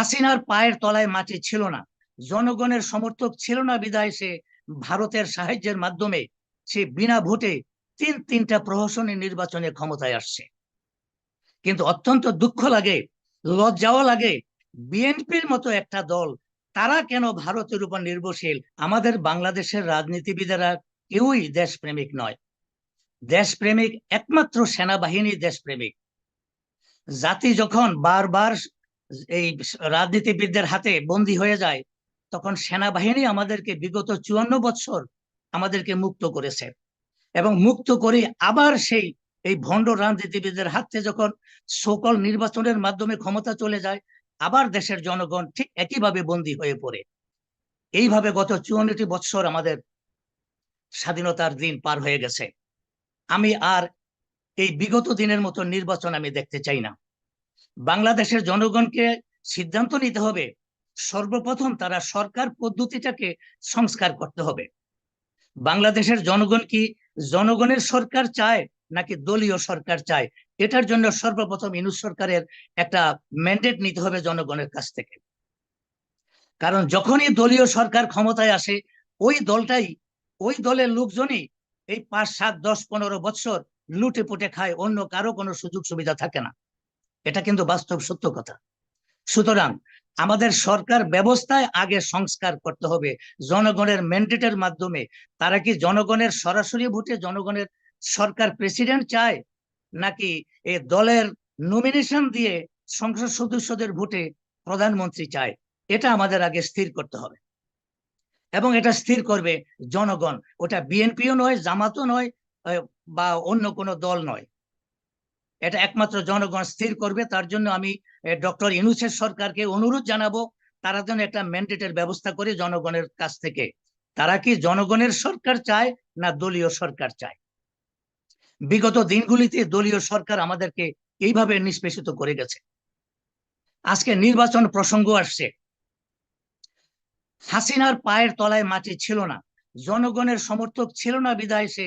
হাসিনার পায়ের তলায় মাটি ছিল না। জনগণের সমর্থক ছিল না বিদায় সে ভারতের সাহায্যের মাধ্যমে। সে বিনা ভোটে তিন তিনটা প্রহসনী নির্বাচনে ক্ষমতায় আসছে। কিন্তু অত্যন্ত দুঃখ লাগে, লজ্জাও লাগে, বিএনপির মতো একটা দল, তারা কেন ভারতের উপর নির্ভরশীল? আমাদের বাংলাদেশের রাজনীতিবিদেরা কেউই দেশপ্রেমিক নয়। দেশপ্রেমিক একমাত্র সেনাবাহিনী দেশপ্রেমিক। জাতি যখন বারবার এই রাজনীতিবিদদের হাতে বন্দী হয়ে যায়, তখন সেনাবাহিনী আমাদেরকে বিগত চুয়ান্ন বছর আমাদেরকে মুক্ত করেছে। এবং মুক্ত করে আবার সেই, এই ভণ্ড রাজনীতিবিদদের হাতে যখন সকল নির্বাচনের মাধ্যমে ক্ষমতা চলে যায়, আবার দেশের জনগণ ঠিক একইভাবে বন্দী হয়ে পড়ে। এইভাবে গত চুয়ান্নটি বছর আমাদের স্বাধীনতার দিন পার হয়ে গেছে। আমি আর এই বিগত দিনের মতো নির্বাচন আমি দেখতে চাই না। বাংলাদেশের জনগণকে সিদ্ধান্ত নিতে হবে, সর্বপ্রথম তারা সরকার পদ্ধতিটাকে সংস্কার করতে হবে। বাংলাদেশের জনগণ কি জনগণের সরকার চায় নাকি দলীয় সরকার চায়? এটার জন্য সর্বপ্রথম ইনুস সরকারের একটা ম্যান্ডেট নিতে হবে জনগণের কাছ থেকে। কারণ যখনই দলীয় সরকার ক্ষমতায় আসে, ওই দলটাই, ওই দলের লোকজনই এই পাঁচ, সাত, দশ, পনেরো বছর লুটে পুটে খায়, অন্য কারও কোনো সুযোগ সুবিধা থাকে না। এটা কিন্তু বাস্তব সত্য কথা। সুতরাং আমাদের সরকার ব্যবস্থায় আগে সংস্কার করতে হবে। জনগণের ম্যান্ডেটের মাধ্যমে। তারা কি জনগণের সরাসরি ভোটে জনগণের সরকার প্রেসিডেন্ট চায়? নাকি এ দলের নমিনেশন দিয়ে সংসদ সদস্যদের ভোটে প্রধানমন্ত্রী চায়? এটা আমাদের আগে স্থির করতে হবে। এবং এটা স্থির করবে জনগণ। ওটা বিএনপিও নয়, জামাতও নয় বা অন্য কোনো দল নয়। এটা একমাত্র জনগণ স্থির করবে, তার জন্য আমি ডক্টর ইনুসের সরকারকে অনুরোধ জানাব, তারা যেন একটা ম্যান্ডেটের ব্যবস্থা করে জনগণের কাছ থেকে। তারা কি জনগণের সরকার চায় না দলীয় সরকার চায়? বিগত দিনগুলিতে দলীয় সরকার আমাদেরকে এইভাবে নিষ্পেষিত করে গেছে। আজকে নির্বাচন প্রসঙ্গ আসছে। হাসিনার পায়ের তলায় মাটি ছিল না। জনগণের সমর্থক ছিল না বিদায় সে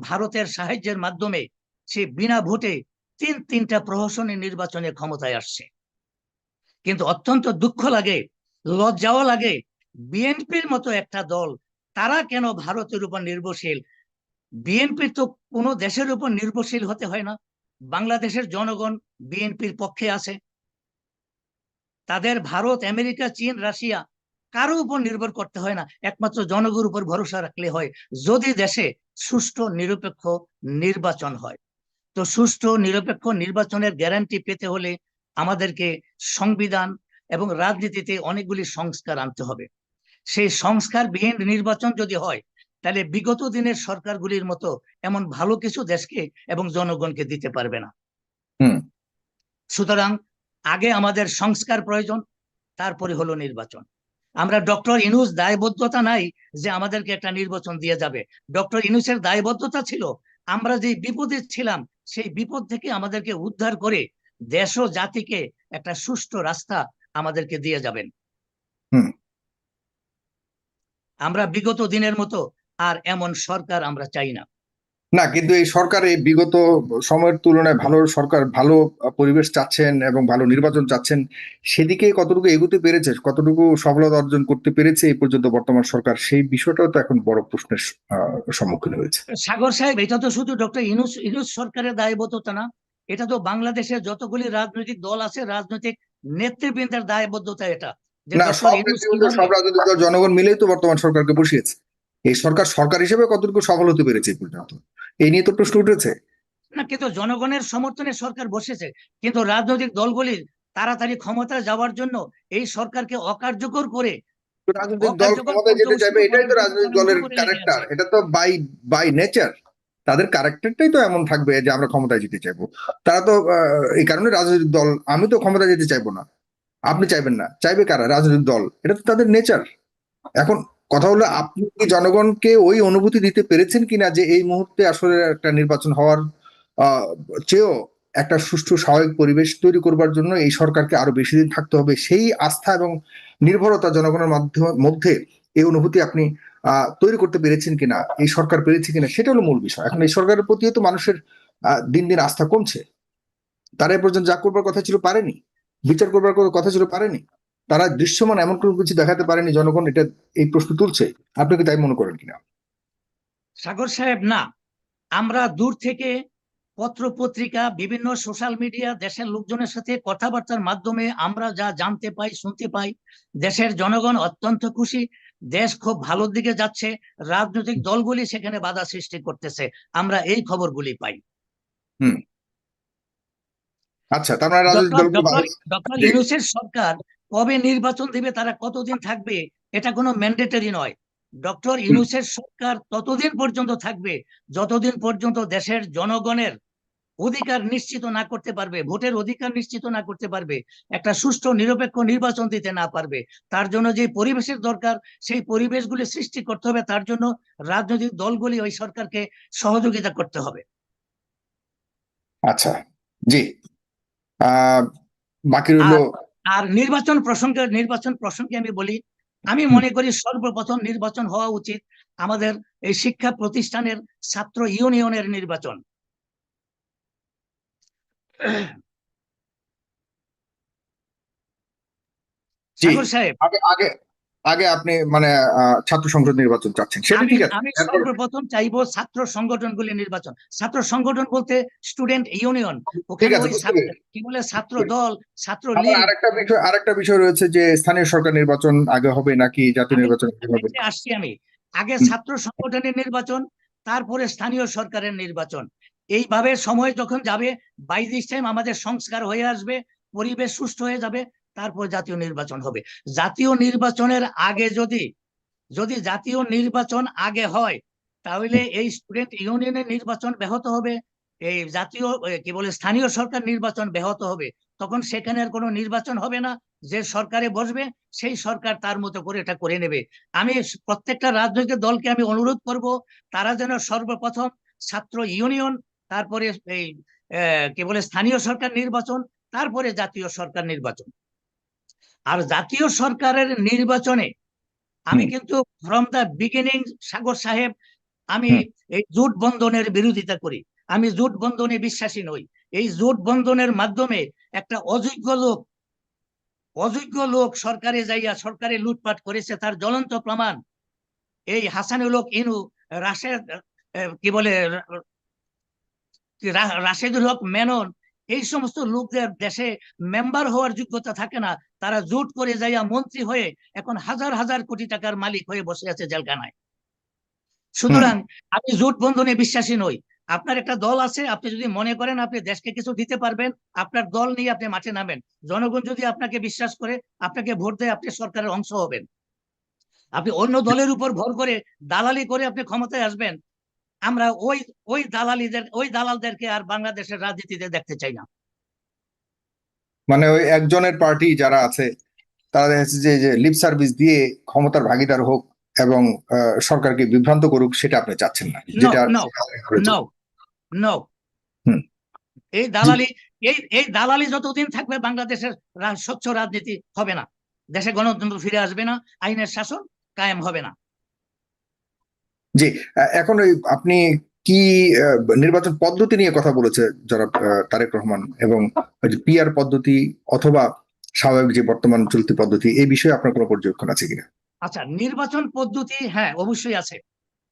ভারতের সাহায্যের মাধ্যমে। সে বিনা ভোটে তিন, তিনটা প্রহসনী নির্বাচনে ক্ষমতায় আসছে। কিন্তু অত্যন্ত দুঃখ লাগে, লজ্জাও লাগে, বিএনপির মতো একটা দল, তারা কেন ভারতের উপর নির্ভরশীল? বিএনপির তো কোনো দেশের উপর নির্ভরশীল হতে হয় না। বাংলাদেশের জনগণ বিএনপির পক্ষে আছে। তাদের ভারত, আমেরিকা, চীন, রাশিয়া কারও উপর নির্ভর করতে হয় না। একমাত্র জনগণের উপর ভরসা রাখলে হয়, যদি দেশে সুষ্ঠু, নিরপেক্ষ নির্বাচন হয়। তো সুষ্ঠু নিরপেক্ষ নির্বাচনের গ্যারান্টি পেতে হলে আমাদেরকে সংবিধান এবং রাজনীতিতে অনেকগুলি সংস্কার আনতে হবে। সেই সংস্কারবিহীন নির্বাচন যদি হয় তাহলে বিগত দিনের সরকারগুলির মতো এমন ভালো কিছু দেশকে এবং জনগণকে দিতে পারবে না। সুতরাং আগে আমাদের সংস্কার প্রয়োজন তারপরে হলো নির্বাচন। আমরা ডক্টর ইনুস দায়বদ্ধতা নাই যে আমাদেরকে একটা নির্বাচন দিয়ে যাবে। ডক্টর ইনুসের দায়বদ্ধতা ছিল আমরা যে বিপদে ছিলাম সেই বিপদ থেকে আমাদেরকে উদ্ধার করে দেশ ও জাতিকে একটা সুষ্ঠু রাস্তা আমাদেরকে দিয়ে যাবেন। আমরা বিগত দিনের মতো আর এমন সরকার আমরা চাই না। না কিন্তু এই সরকার এই বিগত সময়ের তুলনায় ভালো সরকার ভালো পরিবেশ চাচ্ছেন এবং ভালো নির্বাচন চাচ্ছেন সেদিকে কতটুকু এগোতে পেরেছে কতটুকু সফলতা অর্জন করতে পেরেছে এই পর্যন্ত বর্তমান সরকার সেই বিষয়টাও তো এখন বড় প্রশ্নের সম্মুখীন হয়েছে। সাগর সাহেব এটা তো শুধু ডক্টর ইনুস ইনুস সরকারের দায়বদ্ধতা না এটা তো বাংলাদেশের যতগুলি রাজনৈতিক দল আছে রাজনৈতিক নেতৃবৃন্দের দায়বদ্ধতা এটা। না সব সব রাজনৈতিক জনগণ মিলেই তো বর্তমান সরকারকে বসিয়েছে। এই সরকার সরকার হিসেবে কতটুকু সফল হতে পেরেছে এই পর্যন্ত? এই নিয়ে তো প্রশ্ন উঠেছে। না কিন্তু জনগণের সমর্থনে সরকার বসেছে কিন্তু রাজনৈতিক দলগুলির তাড়াতাড়ি ক্ষমতা যাওয়ার জন্য এই সরকারকে অকার্যকর করে রাজনৈতিক দল ক্ষমতায় যেতে চাইবে এটাই তো রাজনৈতিক দলের ক্যারেক্টার এটা তো বাই বাই নেচার তাদের ক্যারেক্টারটাই তো এমন থাকবে যে আমরা ক্ষমতায় যেতে চাইব। তারা তো এই কারণে রাজনৈতিক দল আমি তো ক্ষমতায় যেতে চাইব না। আপনি চাইবেন না চাইবে কারা? রাজনৈতিক দল এটা তো তাদের নেচার এখন কথা হলো, আপনি কি জনগণকে ওই অনুভূতি দিতে পেরেছেন কিনা যে এই মুহূর্তে আসলে একটা নির্বাচন হওয়ার চেয়েও একটা সুষ্ঠু স্বাভাবিক পরিবেশ তৈরি করবার জন্য এই সরকারকে আরও বেশি দিন থাকতে হবে? সেই আস্থা এবং নির্ভরতা জনগণের মধ্যে এই অনুভূতি আপনি তৈরি করতে পেরেছেন কিনা? এই সরকার পেরেছে কিনা? সেটা হলো মূল বিষয়। এখন এই সরকারের প্রতিও তো মানুষের দিন দিন আস্থা কমছে। তারা পর্যন্ত যা করবার কথা ছিল পারেনি। বিচার করবার কথা ছিল পারেনি। তারা দৃশ্যমান এমন কোনো কিছু দেখাতে পারেনি জনগণ এটা এই প্রশ্ন তুলছে। আপনি কি তাই মনে করেন কিনা? সাগর সাহেব না। আমরা দূর থেকে পত্র পত্রিকা বিভিন্ন সোশ্যাল মিডিয়া দেশের লোকজনের সাথে কথাবার্তার মাধ্যমে আমরা যা জানতে পাই শুনতে পাই দেশের জনগণ অত্যন্ত খুশি। দেশ খুব ভালোর দিকে যাচ্ছে রাজনৈতিক দলগুলি সেখানে বাধা সৃষ্টি করতেছে। আমরা এই খবরগুলি পাই। আচ্ছা তার মানে ডক্টর ইউনূসের সরকার কবে নির্বাচন দিবে তারা কতদিন থাকবে এটা কোনো ম্যান্ডেটরি নয়। ডক্টর ইউনুসের সরকার ততদিন পর্যন্ত থাকবে যতদিন পর্যন্ত দেশের জনগণের অধিকার নিশ্চিত না করতে পারবে ভোটের অধিকার নিশ্চিত না করতে পারবে একটা সুষ্ঠু নিরপেক্ষ নির্বাচন দিতে না পারবে তার জন্য যে পরিবেশের দরকার সেই পরিবেশগুলি সৃষ্টি করতে হবে তার জন্য রাজনৈতিক দলগুলি ওই সরকারকে সহযোগিতা করতে হবে। আচ্ছা জি। আহ বাকি রইল আর নির্বাচন প্রসঙ্গে নির্বাচন প্রসঙ্গে আমি বলি আমি মনে করি সর্বপ্রথম নির্বাচন হওয়া উচিত আমাদের এই শিক্ষা প্রতিষ্ঠানের ছাত্র ইউনিয়নের নির্বাচন। জি। সাহেব। আগে আগে আগে আপনি মানে ছাত্র সংসদ নির্বাচন চাচ্ছেন সেটা ঠিক আছে। আমি সর্বপ্রথম চাইব ছাত্র সংগঠনগুলি নির্বাচন। ছাত্র সংগঠন বলতে স্টুডেন্ট ইউনিয়ন। কি বলে ছাত্র দল ছাত্র লীগ। আরেকটা বিষয় আরেকটা বিষয় রয়েছে যে স্থানীয় সরকার নির্বাচন আগে হবে নাকি জাতীয় নির্বাচন হবে? আসছি আমি। আগে ছাত্র সংগঠনের নির্বাচন তারপরে স্থানীয় সরকারের নির্বাচন। এইভাবে সময় যখন যাবে বাই দিস টাইম আমাদের সংস্কার হয়ে আসবে পরিবেশ সুস্থ হয়ে যাবে তারপর জাতীয় নির্বাচন হবে। জাতীয় নির্বাচনের আগে যদি যদি জাতীয় নির্বাচন আগে হয়, তাহলে এই স্টুডেন্ট ইউনিয়নের নির্বাচন ব্যাহত হবে, এই জাতীয় কি বলে, স্থানীয় সরকার নির্বাচন ব্যাহত হবে, তখন সেখানে আর কোনো নির্বাচন হবে না। যে সরকারে বসবে, সেই সরকার তার মতো করে এটা করে নেবে। আমি প্রত্যেকটা রাজনৈতিক দলকে আমি অনুরোধ করব, তারা যেন সর্বপ্রথম ছাত্র ইউনিয়ন, তারপরে এই কি বলে, স্থানীয় সরকার নির্বাচন, তারপরে জাতীয় সরকার নির্বাচন। আর জাতীয় সরকারের নির্বাচনে আমি কিন্তু ফ্রম দ্য বিগিনিং সাগর সাহেব আমি এই জোট বন্ধনের বিরোধিতা করি। আমি জোট বন্ধনে বিশ্বাসী নই। এই জোট বন্ধনের মাধ্যমে একটা অযোগ্য লোক অযোগ্য লোক সরকারে যাইয়া সরকারে লুটপাট করেছে তার জ্বলন্ত প্রমাণ এই হাসানুল ইনু রাশেদ কি বলে রাশেদুল হক মেনন এই সমস্ত লোকদের দেশে মেম্বার হওয়ার যোগ্যতা থাকে না। তারা জোট করে যাইয়া মন্ত্রী হয়ে এখন হাজার হাজার কোটি টাকার মালিক হয়ে বসে আছে জেলখানায়। সুতরাং আমি জোট বন্ধনে বিশ্বাসী নই। আপনার একটা দল আছে, আপনি যদি মনে করেন আপনি দেশকে কিছু দিতে পারবেন, আপনার দল নিয়ে আপনি মাঠে নামেন। জনগণ যদি আপনাকে বিশ্বাস করে, আপনাকে ভোট দেয়, আপনি সরকারের অংশ হবেন। আপনি অন্য দলের উপর ভর করে, দালালি করে আপনি ক্ষমতায় আসবেন। আমরা ওই ওই দালালিদের ওই দালালদেরকে আর বাংলাদেশের রাজনীতিতে দেখতে চাই না। মানে ওই একজনের পার্টি যারা আছে তারা দেখা যে যে লিপ সার্ভিস দিয়ে ক্ষমতার ভাগিদার হোক এবং সরকারকে বিভ্রান্ত করুক সেটা আপনি চাচ্ছেন না। যেটা। এই দালালি এই এই দালালি যতদিন থাকবে বাংলাদেশের স্বচ্ছ রাজনীতি হবে না। দেশে গণতন্ত্র ফিরে আসবে না আইনের শাসন কায়েম হবে না। জি এখন আপনি কি নির্বাচন পদ্ধতি নিয়ে কথা বলেছে যারা তারেক রহমান এবং পিআর পদ্ধতি অথবা স্বাভাবিক যে বর্তমান চলতি পদ্ধতি, এই বিষয়ে আপনার কোনো পর্যবেক্ষণ আছে কিনা? আচ্ছা নির্বাচন পদ্ধতি হ্যাঁ অবশ্যই আছে।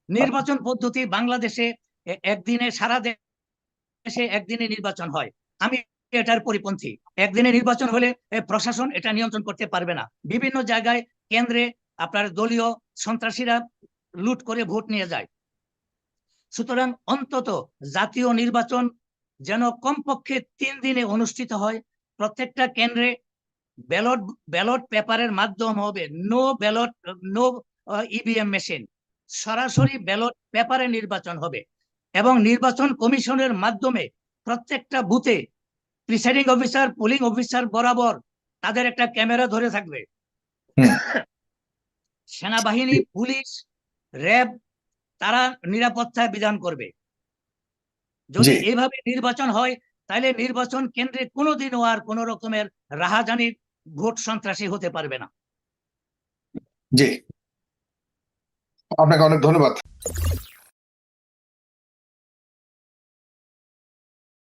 নির্বাচন পদ্ধতি বাংলাদেশে একদিনে, সারা দেশে একদিনে নির্বাচন হয়। আমি এটার পরিপন্থী। একদিনে নির্বাচন হলে প্রশাসন এটা নিয়ন্ত্রণ করতে পারবে না। বিভিন্ন জায়গায় কেন্দ্রে আপনার দলীয় সন্ত্রাসীরা লুট করে ভোট নিয়ে যায়। সুতরাং অন্তত জাতীয় নির্বাচন যেন কমপক্ষে তিন দিনে অনুষ্ঠিত হয়। প্রত্যেকটা কেন্দ্রে ব্যালট ব্যালট পেপারের মাধ্যম হবে। No ballot no EVM machine. সরাসরি ব্যালট পেপারে নির্বাচন হবে এবং নির্বাচন কমিশনের মাধ্যমে প্রত্যেকটা বুথে প্রিসাইডিং অফিসার পোলিং অফিসার বরাবর তাদের একটা ক্যামেরা ধরে থাকবে। সেনাবাহিনী পুলিশ র্যাব তারা নিরাপত্তা বিধান করবে। যদি এভাবে নির্বাচন হয় তাহলে নির্বাচন কেন্দ্রে কোনোদিনও আর কোন রকমের রাহাজানির ভোট সন্ত্রাসী হতে পারবে না। জি। আপনাকে অনেক ধন্যবাদ।